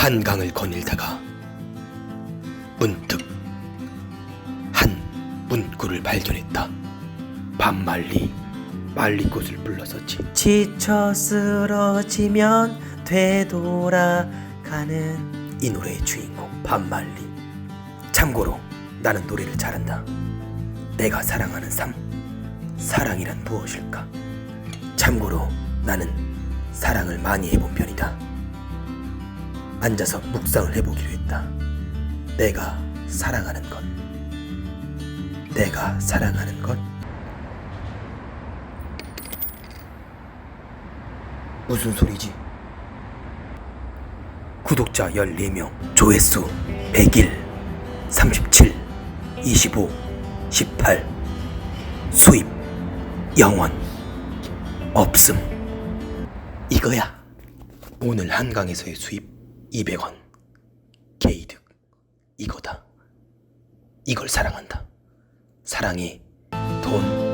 한강을 거닐다가 문득 한 문구를 발견했다. 반말리 말리꽃을 불렀었지. 지쳐 쓰러지면 되돌아가는 이 노래의 주인공 반말리. 참고로 나는 노래를 잘한다. 내가 사랑하는 삶, 사랑이란 무엇일까? 참고로 나는 사랑을 많이 해본 편이다. 앉아서 묵상을 해보기로 했다. 내가 사랑하는 것. 내가 사랑하는 것. 무슨 소리지? 구독자 14명, 조회수 101, 37, 25, 18, 수입, 영원, 없음. 이거야. 오늘 한강에서의 수입 200원. 게이득. 이거다. 이걸 사랑한다. 사랑해. 돈,